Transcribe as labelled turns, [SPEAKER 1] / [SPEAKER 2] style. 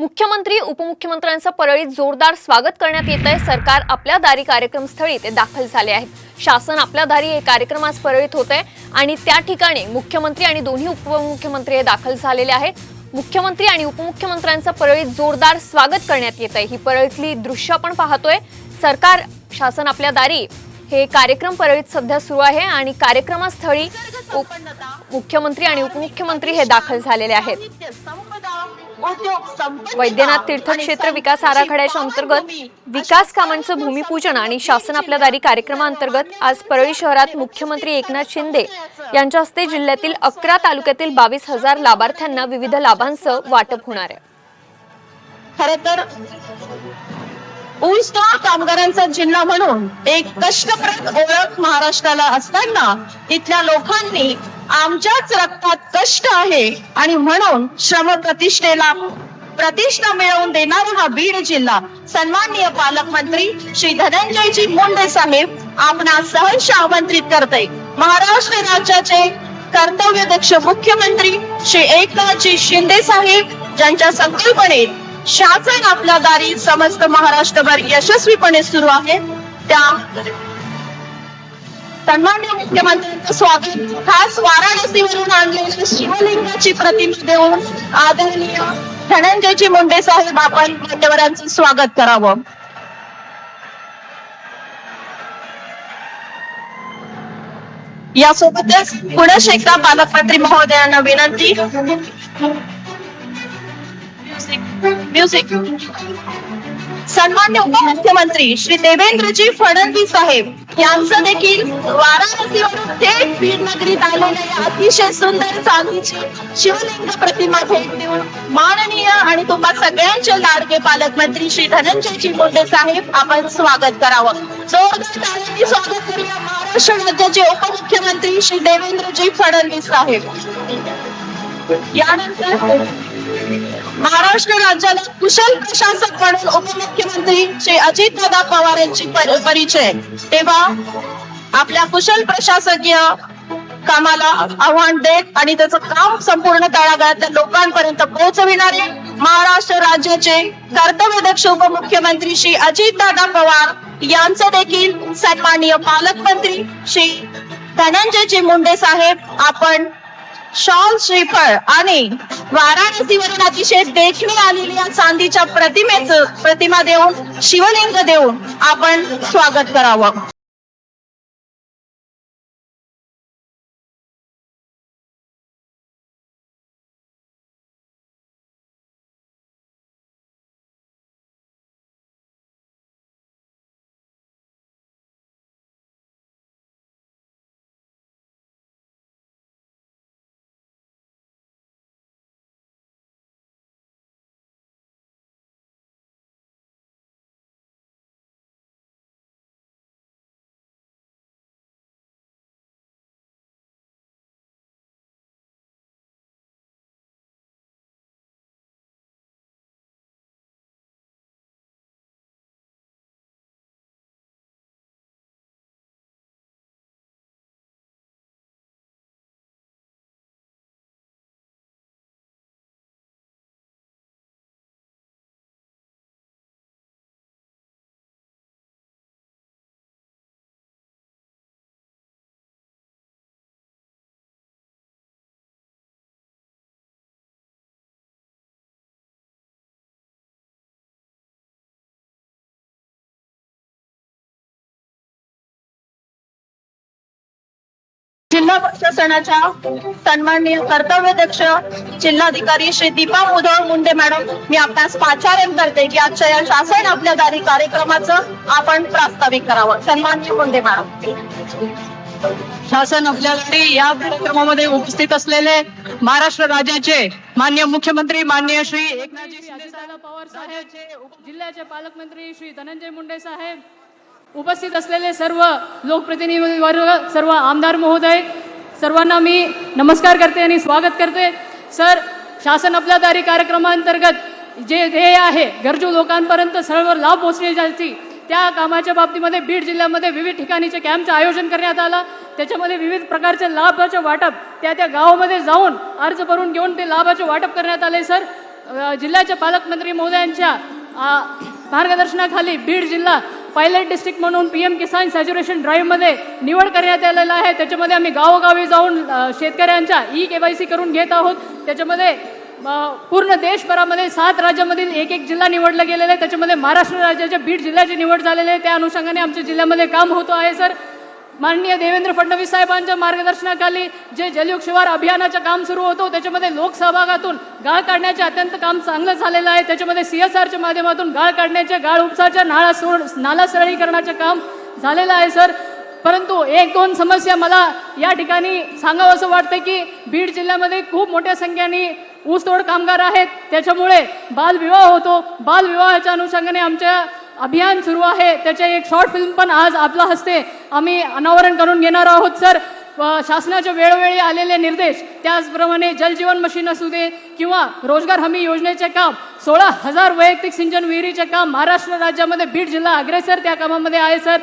[SPEAKER 1] मुख्यमंत्री उपमुख्यमंत्र्यांचं परळीत जोरदार स्वागत करण्यात येत आहे. सरकार आपल्या दारी कार्यक्रमस्थळी ते दाखल झाले आहेत. शासन आपल्या दारी हे कार्यक्रम आज परळीत होत आहे आणि त्या ठिकाणी मुख्यमंत्री आणि दोन्ही उपमुख्यमंत्री हे दाखल झालेले आहेत. मुख्यमंत्री आणि उपमुख्यमंत्र्यांचं परळीत जोरदार स्वागत करण्यात येत आहे. ही परळीतली दृश्य आपण पाहतोय. सरकार शासन आपल्या दारी हे कार्यक्रम परळीत सध्या सुरू आहे आणि कार्यक्रमास्थळी मुख्यमंत्री आणि उपमुख्यमंत्री हे दाखल झालेले आहेत. वैद्यनाथ तीर्थक्षेत्र विकास आराखड्याच्या अंतर्गत विकास कामांचं भूमिपूजन आणि शासन आपल्या दारी कार्यक्रमाअंतर्गत आज परळी शहरात मुख्यमंत्री एकनाथ शिंदे यांच्या हस्ते जिल्ह्यातील अकरा तालुक्यातील बावीस हजार लाभार्थ्यांना विविध लाभांचं वाटप होणार आहे.
[SPEAKER 2] खर तर ऊस कामगारांचा जिल्हा म्हणून एक कष्टप्रद ओळख महाराष्ट्राला असताना इथल्या लोकांनी आमच्याच रक्तात कष्ट आहे. आणि म्हणून श्रम प्रतिष्ठेला प्रतिष्ठा मिळवून देणारा हा बीड जिल्हा सन्माननीय पालकमंत्री श्री धनंजयजी मुंडे साहेब आपणास सहर्ष आमंत्रित करते महाराष्ट्र राज्याचे कर्तव्यदक्ष मुख्यमंत्री श्री एकनाथजी शिंदे साहेब ज्यांच्या संकल्पनेत शासन आपल्या दारी समस्त महाराष्ट्रभर यशस्वीपणे सुरू आहे त्या सन्मान्य मुख्यमंत्र्यांचं स्वागत. खास वाराणसीवरून आणलेल्या शिवलिंगाची प्रतिमा देऊन आदरणीय धनंजयजी मुंडे साहेब आपण मान्यवरांचं स्वागत करावं. यासोबतच पुढे एकदा पालकमंत्री महोदयांना विनंती. म्युझिक सन्मान्य उपमुख्यमंत्री श्री देवेंद्रजी फडणवीस साहेब यांचं देखील वाराणसीवरून थेट बीड नगरीत आलेल्या अतिशय सुंदर चांदीची शिवलिंग प्रतिमा भेट देऊन माननीय आणि तुम्हा सगळ्यांचे लाडके पालकमंत्री श्री धनंजयजी मुंडे साहेब आपण स्वागत करावं. जोरदार स्वागत करूया महाराष्ट्र राज्याचे उपमुख्यमंत्री श्री देवेंद्रजी फडणवीस साहेब. यानंतर महाराष्ट्र राज्याला कुशल प्रशासक म्हणून उपमुख्यमंत्री श्री अजितदादा पवार यांची परिचय. तेव्हा आपल्या कुशल प्रशासकीय कामाला आव्हान देत आणि त्याचं काम संपूर्ण तळागाळातल्या लोकांपर्यंत पोहोचविणारे महाराष्ट्र राज्याचे कर्तव्यदक्ष उपमुख्यमंत्री श्री अजितदादा पवार यांचं देखील सन्माननीय पालकमंत्री श्री धनंजयजी मुंडे साहेब आपण शॉल श्रीफळ आणि वाराणसीवरून अतिशय देखणी आलेल्या चांदीच्या प्रतिमेचं प्रतिमा देऊन शिवलिंग देऊन आपण स्वागत करावं. जिल्हा प्रशासनाच्या सन्माननीय कर्तव्यदक्ष जिल्हाधिकारी श्री दीपा मुधोळ मुंडे मॅडम मी आपणास पाचारण करते की आजच्या या शासन आपल्या दारी कार्यक्रमाचं आपण प्रास्ताविक करावं. सन्माननीय मुंडे मॅडम.
[SPEAKER 3] शासन आपल्याकडे या कार्यक्रमामध्ये उपस्थित असलेले महाराष्ट्र राज्याचे मान्य मुख्यमंत्री मान्य श्री एकनाथजी
[SPEAKER 4] पवार साहेब जिल्ह्याचे पालकमंत्री श्री धनंजय मुंडे साहेब उपस्थित असलेले सर्व लोकप्रतिनिधी वर्ग सर्व आमदार महोदय सर्वांना मी नमस्कार करते आणि स्वागत करते. सर शासन आपल्या दारी कार्यक्रमांतर्गत जे ध्येय आहे गरजू लोकांपर्यंत सर्व लाभ पोहोचण्यासाठी त्या कामाच्या बाबतीमध्ये बीड जिल्ह्यामध्ये विविध ठिकाणीचे कॅम्पचं आयोजन करण्यात आलं. त्याच्यामध्ये विविध प्रकारचे लाभाचे वाटप त्या त्या गावामध्ये जाऊन अर्ज भरून घेऊन ते लाभाचे वाटप करण्यात आले सर. जिल्ह्याच्या पालकमंत्री महोदयांच्या मार्गदर्शनाखाली बीड जिल्हा पायलट डिस्ट्रिक्ट म्हणून पी एम किसान सॅच्युरेशन ड्राईव्हमध्ये निवड करण्यात आलेला आहे. त्याच्यामध्ये आम्ही गावोगावी जाऊन शेतकऱ्यांच्या ई के वाय सी करून घेत आहोत. त्याच्यामध्ये पूर्ण देशभरामध्ये सात राज्यामधील एक एक जिल्हा निवडला गेलेला आहे. त्याच्यामध्ये महाराष्ट्र राज्याच्या बीड जिल्ह्याची निवड झालेली आहे. त्या अनुषंगाने आमच्या जिल्ह्यामध्ये काम होतो आहे सर. माननीय देवेंद्र फडणवीस साहेबांच्या मार्गदर्शनाखाली जे जलयुग शिवार अभियानाचं काम सुरू होतं त्याच्यामध्ये लोकसहभागातून गाळ काढण्याचे अत्यंत काम चांगलं झालेलं आहे. त्याच्यामध्ये सी एस आरच्या माध्यमातून गाळ काढण्याच्या गाळ उपसाच्या नाळा सोड नालासरळीकरणाचं काम झालेलं आहे सर. परंतु एक दोन समस्या मला या ठिकाणी सांगावं असं वाटतं की बीड जिल्ह्यामध्ये खूप मोठ्या संख्येने ऊसतोड कामगार आहेत. त्याच्यामुळे बालविवाह होतो. बालविवाहाच्या अनुषंगाने आमच्या अभियान सुरू आहे. त्याचे एक शॉर्ट फिल्म पण आज आपल्या हस्ते आम्ही अनावरण करून घेणार आहोत सर. शासनाच्या वेळोवेळी आलेले निर्देश त्याचप्रमाणे जलजीवन मशीन असू दे किंवा रोजगार हमी योजनेचे काम सोळा हजार वैयक्तिक सिंचन विहिरीचे काम महाराष्ट्र राज्यामध्ये बीड जिल्हा अग्रेसर त्या कामामध्ये आहे सर.